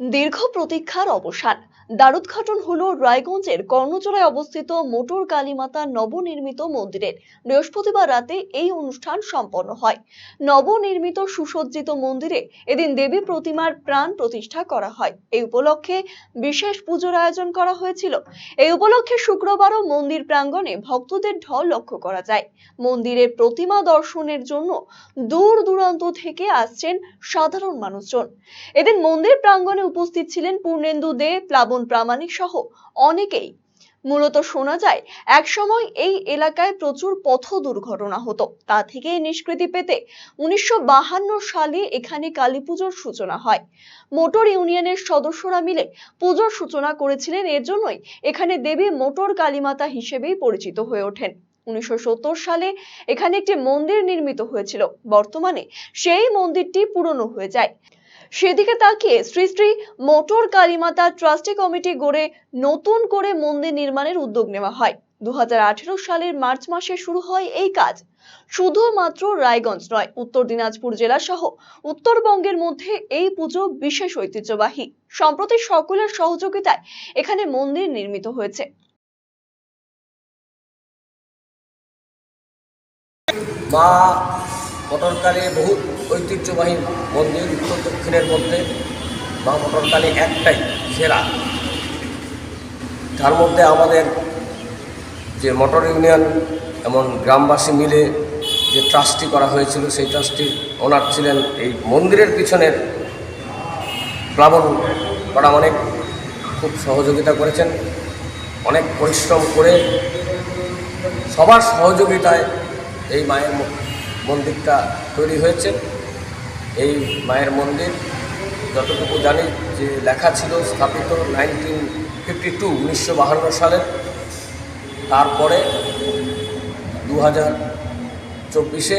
দীর্ঘ প্রতীক্ষার অবসান। দ্বারোদ্ঘাটন হলো রায়গঞ্জের কর্ণচূড়ায় অবস্থিত মোটর কালীমাতা নবনির্মিত মন্দিরের। বৃহস্পতিবার রাতে এই অনুষ্ঠান সম্পন্ন হয়। নবনির্মিত সুসজ্জিত মন্দিরে এদিন দেবী প্রতিমার প্রাণ প্রতিষ্ঠা করা হয়। এই উপলক্ষে বিশেষ পুজোর আয়োজন করা হয়েছিল। এই উপলক্ষে শুক্রবারও মন্দির প্রাঙ্গণে ভক্তদের ঢল লক্ষ্য করা যায়। মন্দিরের প্রতিমা দর্শনের জন্য দূর দূরান্ত থেকে আসছেন সাধারণ মানুষজন। এদিন মন্দির প্রাঙ্গণে উপস্থিত ছিলেন পূর্ণেন্দু দে, প্লাবন প্রামাণিক সহ অনেকেই। মূলত শোনা যায়, একসময় এই এলাকায় প্রচুর পথ দুর্ঘটনা হতো। তা থেকে নিষ্কৃতি পেতে উনিশশো সালে এখানে কালী পুজোর সূচনা হয়। মোটর ইউনিয়নের সদস্যরা মিলে পুজোর সূচনা করেছিলেন। এর জন্যই এখানে দেবী মোটর কালীমাতা হিসেবেই পরিচিত হয়ে ওঠেন। উনিশশো সত্তর সালে এখানে একটি মন্দির নির্মিত হয়েছিল। বর্তমানে সেই মন্দিরটি পুরনো হয়ে যায়। সেদিকে তাকিয়ে Shri Shri motor Kalimata trustee committee গড়ে নতুন করে মন্দির নির্মাণের উদ্যোগ নেওয়া হয়। দু হাজার আঠেরো সালের মার্চ মাসে শুরু হয় এই কাজ। শুধুমাত্র রায়গঞ্জ নয়, উত্তর দিনাজপুর জেলা সহ উত্তরবঙ্গের মধ্যে এই পুজো বিশেষ ঐতিহ্যবাহী। সম্প্রতি সকলের সহযোগিতায় এখানে মন্দির নির্মিত হয়েছে। মা মটরকালী বহু ঐতিহ্যবাহী মন্দির উত্তর দক্ষিণের মধ্যে। মা মটরকালী একটাই, সেরা। তার মধ্যে আমাদের যে মোটর ইউনিয়ন, এমন গ্রামবাসী মিলে যে ট্রাস্টি করা হয়েছিল, সেই ট্রাস্টির ওনার ছিলেন এই মন্দিরের পিছনের প্লাবন করা অনেক খুব সহযোগিতা করেছেন। অনেক পরিশ্রম করে সবার সহযোগিতায় এই মায়ের ম- মন্দিরটা তৈরি হয়েছে। এই মায়ের মন্দির, যতটুকু জানি যে লেখা ছিল স্থাপিত নাইনটিন ফিফটি টু, উনিশশো বাহান্ন সালে। তারপরে দু হাজার চব্বিশে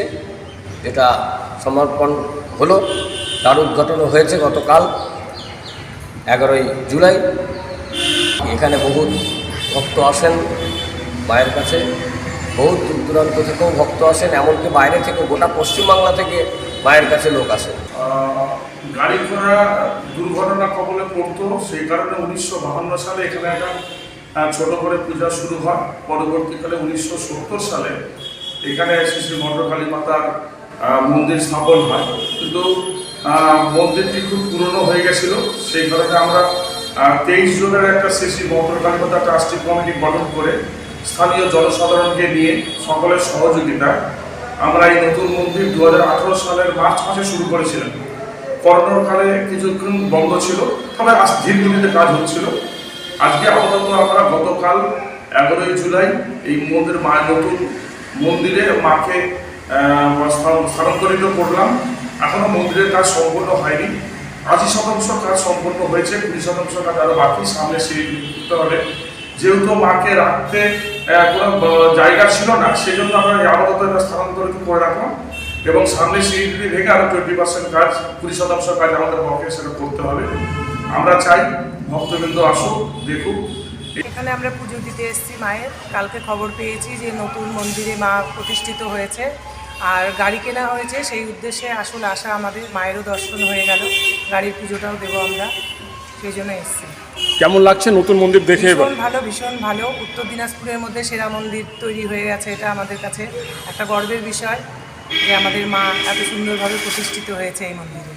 এটা সমর্পণ হলো, তার উদ্ঘাটনও হয়েছে গতকাল, এগারোই জুলাই। এখানে বহু ভক্ত আসেন মায়ের কাছে। বহু দূর দূরান্ত থেকেও ভক্ত আসেন, এমনকি বাইরে থেকে, গোটা পশ্চিমবাংলা থেকে মায়ের কাছে লোক আসে। গাড়ি ঘোড়া দুর্ঘটনা কবলে পড়তো, সেই কারণে উনিশশো বাহান্ন সালে এখানে একটা ছোট করে পূজা শুরু হয়। পরবর্তীকালে উনিশশো সত্তর সালে এখানে শ্রী শ্রী মন্ডকালী মাতার মন্দির স্থাপন হয়। কিন্তু মন্দিরটি খুব পুরনো হয়ে গেছিল, সেই কারণে আমরা তেইশ জনের একটা শ্রী শ্রী মন্ডকালী মাতা ট্রাস্টি কমিটি গঠন করে স্থানীয় জনসাধারণকে নিয়ে সকলের সহযোগিতা। আমরা এই নতুন মন্দির দু হাজার আঠেরো সালের মার্চ মাসে শুরু করেছিলাম। করোনার কালে কিছুক্ষণ বন্ধ ছিল, তবে আজ ধীর গতিতে কাজ হচ্ছিল। আজকে আপাতত আমরা গতকাল এগারোই জুলাই এই মন্দির মা নতুন মন্দিরে মাকে স্থানান্তরিত করলাম। এখনও মন্দিরের কাজ সম্পূর্ণ হয়নি। আশি শতাংশ কাজ সম্পূর্ণ হয়েছে, কুড়ি শতাংশ কাজ আরও বাকি। সামনে সিঁড়ি হবে যেহেতু মাকে রাখতে কোনো জায়গা ছিল না সেই জন্য আমরা আপাতত এটা স্থানান্তরিত করে রাখলাম। এবং সামনে সিঁড়ি ভেঙে আরও টোয়েন্টি পার্সেন্ট কাজ, কুড়ি শতাংশ কাজ আমাদের পক্ষে সেটা করতে হবে। আমরা চাই ভক্তবৃন্দ আসুক, দেখুক। এখানে আমরা পুজো দিতে এসেছি মায়ের। কালকে খবর পেয়েছি যে নতুন মন্দিরে মা প্রতিষ্ঠিত হয়েছে। আর গাড়ি কেনা হয়েছে, সেই উদ্দেশ্যে আসল আশা আমাদের। মায়েরও দর্শন হয়ে গেল। গাড়ির পুজোটাও দেবো আমরা। সেই জন্য এসেছি। কেমন লাগছে নতুন মন্দির দেখে এবার? ভীষণ ভালো ভীষণ ভালো। উত্তর দিনাজপুরের মধ্যে সেরা মন্দির তৈরি হয়ে গেছে এটা আমাদের কাছে। একটা গর্বের বিষয় যে আমাদের মা এত সুন্দরভাবে প্রতিষ্ঠিত হয়েছে এই মন্দিরে।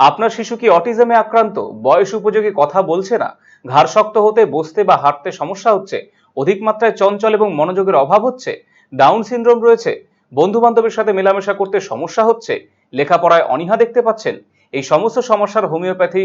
আপনার শিশু কি অটিজমে আক্রান্ত? বয়স উপযোগী কথা বলছে না? ঘাড় শক্ত হতে বসতে বা হাঁটতে সমস্যা হচ্ছে? অধিক মাত্রায় চঞ্চল এবং মনোযোগের অভাব হচ্ছে? ডাউন সিনড্রোম রয়েছে? বন্ধু বান্ধবের সাথে মেলামেশা করতে সমস্যা হচ্ছে? লেখাপড়ায় অনীহা দেখতে পাচ্ছেন? এই সমস্ত সমস্যার homeopathy